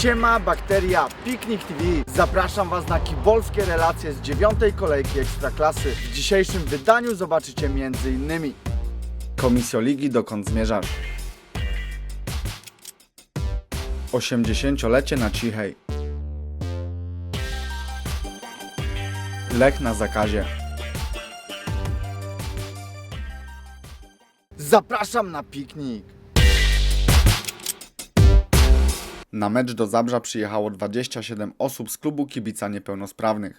Siema, bakteria, Piknik TV. Zapraszam Was na kibolskie relacje z dziewiątej kolejki Ekstraklasy. W dzisiejszym wydaniu zobaczycie m.in. Komisjoligi dokąd zmierzasz? 80-lecie na Cichej. Lech na zakazie. Zapraszam na piknik. Na mecz do Zabrza przyjechało 27 osób z klubu kibica niepełnosprawnych.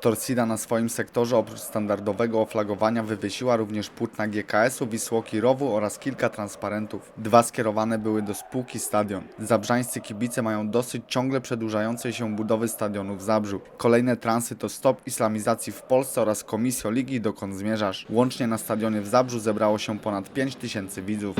Torsida na swoim sektorze oprócz standardowego oflagowania wywiesiła również płótna GKS-u, Wisłoki Rowu oraz kilka transparentów. Dwa skierowane były do spółki Stadion. Zabrzańscy kibice mają dosyć ciągle przedłużającej się budowy stadionu w Zabrzu. Kolejne transy to stop islamizacji w Polsce oraz komisjo ligi dokąd zmierzasz. Łącznie na stadionie w Zabrzu zebrało się ponad 5 tysięcy widzów.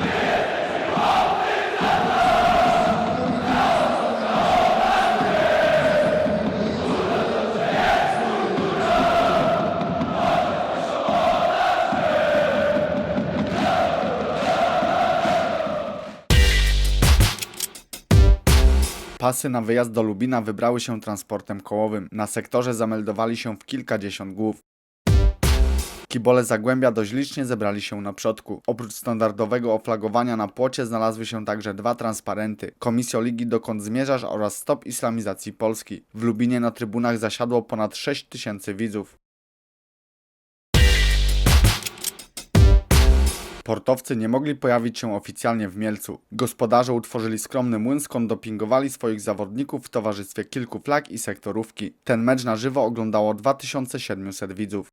Pasy na wyjazd do Lubina wybrały się transportem kołowym. Na sektorze zameldowali się w kilkadziesiąt głów. Kibole Zagłębia dość licznie zebrali się na przodku. Oprócz standardowego oflagowania na płocie znalazły się także dwa transparenty. Komisjo Ligi dokąd zmierzasz oraz Stop Islamizacji Polski. W Lubinie na trybunach zasiadło ponad 6 tysięcy widzów. Portowcy nie mogli pojawić się oficjalnie w Mielcu. Gospodarze utworzyli skromny młyn, skąd dopingowali swoich zawodników w towarzystwie kilku flag i sektorówki. Ten mecz na żywo oglądało 2700 widzów.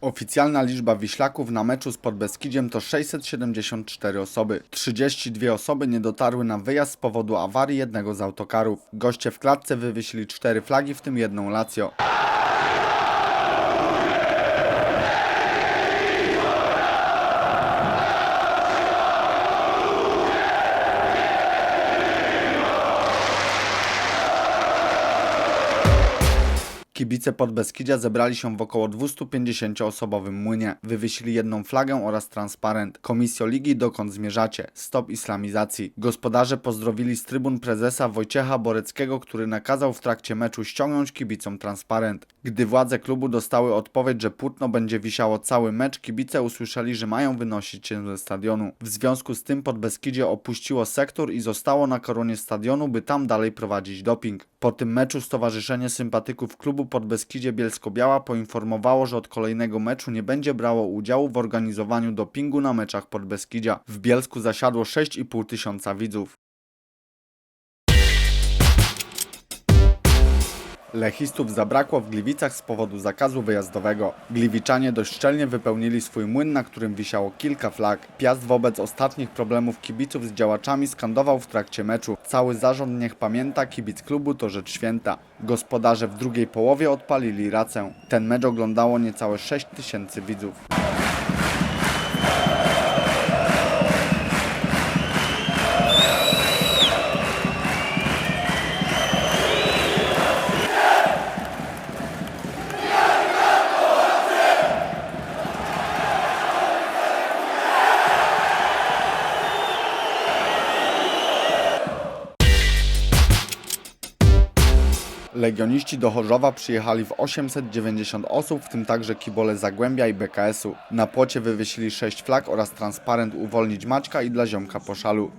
Oficjalna liczba Wiślaków na meczu z Podbeskidziem to 674 osoby. 32 osoby nie dotarły na wyjazd z powodu awarii jednego z autokarów. Goście w klatce wywiesili cztery flagi, w tym jedną Lazio. Kibice Podbeskidzia zebrali się w około 250-osobowym młynie. Wywiesili jedną flagę oraz transparent. Komisjo Ligi dokąd zmierzacie? Stop islamizacji. Gospodarze pozdrowili z trybun prezesa Wojciecha Boreckiego, który nakazał w trakcie meczu ściągnąć kibicom transparent. Gdy władze klubu dostały odpowiedź, że płótno będzie wisiało cały mecz, kibice usłyszeli, że mają wynosić się ze stadionu. W związku z tym Podbeskidzie opuściło sektor i zostało na koronie stadionu, by tam dalej prowadzić doping. Po tym meczu Stowarzyszenie Sympatyków Klubu Podbeskidzie Bielsko-Biała poinformowało, że od kolejnego meczu nie będzie brało udziału w organizowaniu dopingu na meczach Podbeskidzia. W Bielsku zasiadło 6,5 tysiąca widzów. Lechistów zabrakło w Gliwicach z powodu zakazu wyjazdowego. Gliwiczanie dość szczelnie wypełnili swój młyn, na którym wisiało kilka flag. Piast wobec ostatnich problemów kibiców z działaczami skandował w trakcie meczu. Cały zarząd niech pamięta, kibic klubu to rzecz święta. Gospodarze w drugiej połowie odpalili racę. Ten mecz oglądało niecałe 6 tysięcy widzów. Legioniści do Chorzowa przyjechali w 890 osób, w tym także kibole Zagłębia i BKS-u. Na płocie wywiesili 6 flag oraz transparent Uwolnić Maćka i dla ziomka po szalu.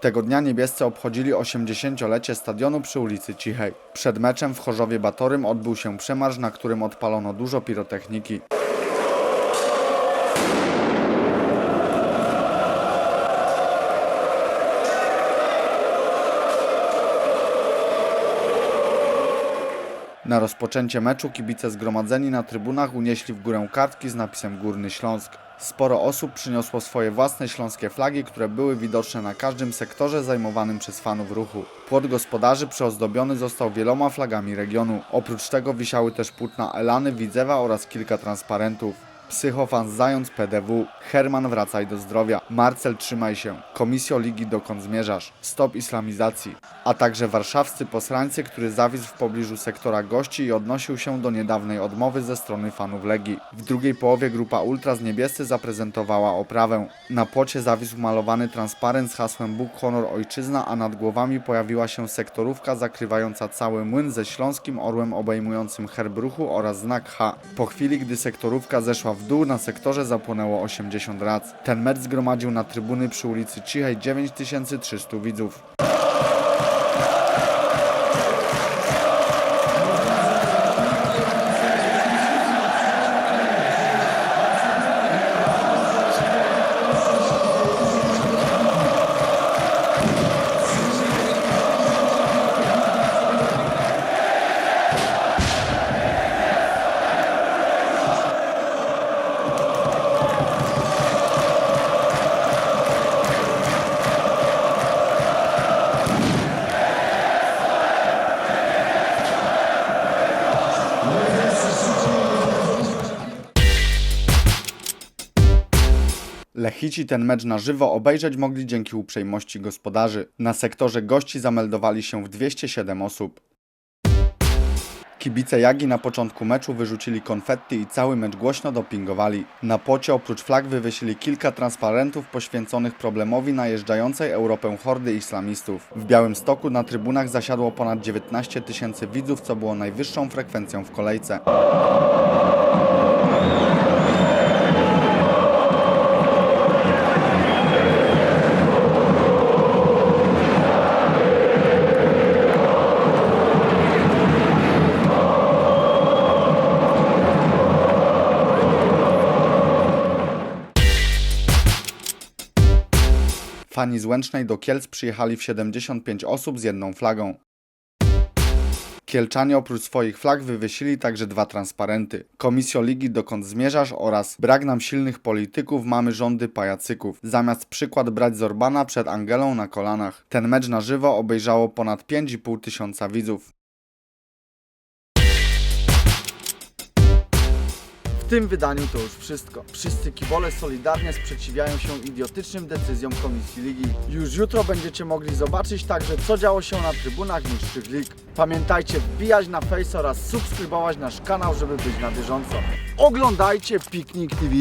Tego dnia niebiescy obchodzili 80-lecie stadionu przy ulicy Cichej. Przed meczem w Chorzowie Batorym odbył się przemarsz, na którym odpalono dużo pirotechniki. Na rozpoczęcie meczu kibice zgromadzeni na trybunach unieśli w górę kartki z napisem Górny Śląsk. Sporo osób przyniosło swoje własne śląskie flagi, które były widoczne na każdym sektorze zajmowanym przez fanów ruchu. Płot gospodarzy przyozdobiony został wieloma flagami regionu. Oprócz tego wisiały też płótna Elany, Widzewa oraz kilka transparentów. Psychofan Zając PDW, Herman wracaj do zdrowia, Marcel trzymaj się, Komisjo Ligi dokąd zmierzasz, Stop Islamizacji, a także warszawscy posrańcy, który zawisł w pobliżu sektora gości i odnosił się do niedawnej odmowy ze strony fanów Legii. W drugiej połowie grupa Ultras Niebiescy zaprezentowała oprawę. Na płocie zawisł malowany transparent z hasłem Bóg, Honor, Ojczyzna, a nad głowami pojawiła się sektorówka zakrywająca cały młyn ze śląskim orłem obejmującym herb ruchu oraz znak H. Po chwili, gdy sektorówka zeszła w dół, na sektorze zapłonęło 80 rac. Ten mecz zgromadził na trybuny przy ulicy Cichej 9300 widzów. Lechici ten mecz na żywo obejrzeć mogli dzięki uprzejmości gospodarzy. Na sektorze gości zameldowali się w 207 osób. Kibice Jagi na początku meczu wyrzucili konfetti i cały mecz głośno dopingowali. Na płocie oprócz flag wywiesili kilka transparentów poświęconych problemowi najeżdżającej Europę hordy islamistów. W Białymstoku na trybunach zasiadło ponad 19 tysięcy widzów, co było najwyższą frekwencją w kolejce. Fani z Łęcznej do Kielc przyjechali w 75 osób z jedną flagą. Kielczanie oprócz swoich flag wywiesili także dwa transparenty. Komisjo Ligi dokąd zmierzasz oraz brak nam silnych polityków, mamy rządy pajacyków. Zamiast przykład brać z Orbana przed Angelą na kolanach. Ten mecz na żywo obejrzało ponad 5,5 tysiąca widzów. Tym wydaniu to już wszystko. Wszyscy kibole solidarnie sprzeciwiają się idiotycznym decyzjom Komisji Ligi. Już jutro będziecie mogli zobaczyć także co działo się na trybunach niższych lig. Pamiętajcie wbijać na Face oraz subskrybować nasz kanał, żeby być na bieżąco. Oglądajcie Piknik TV!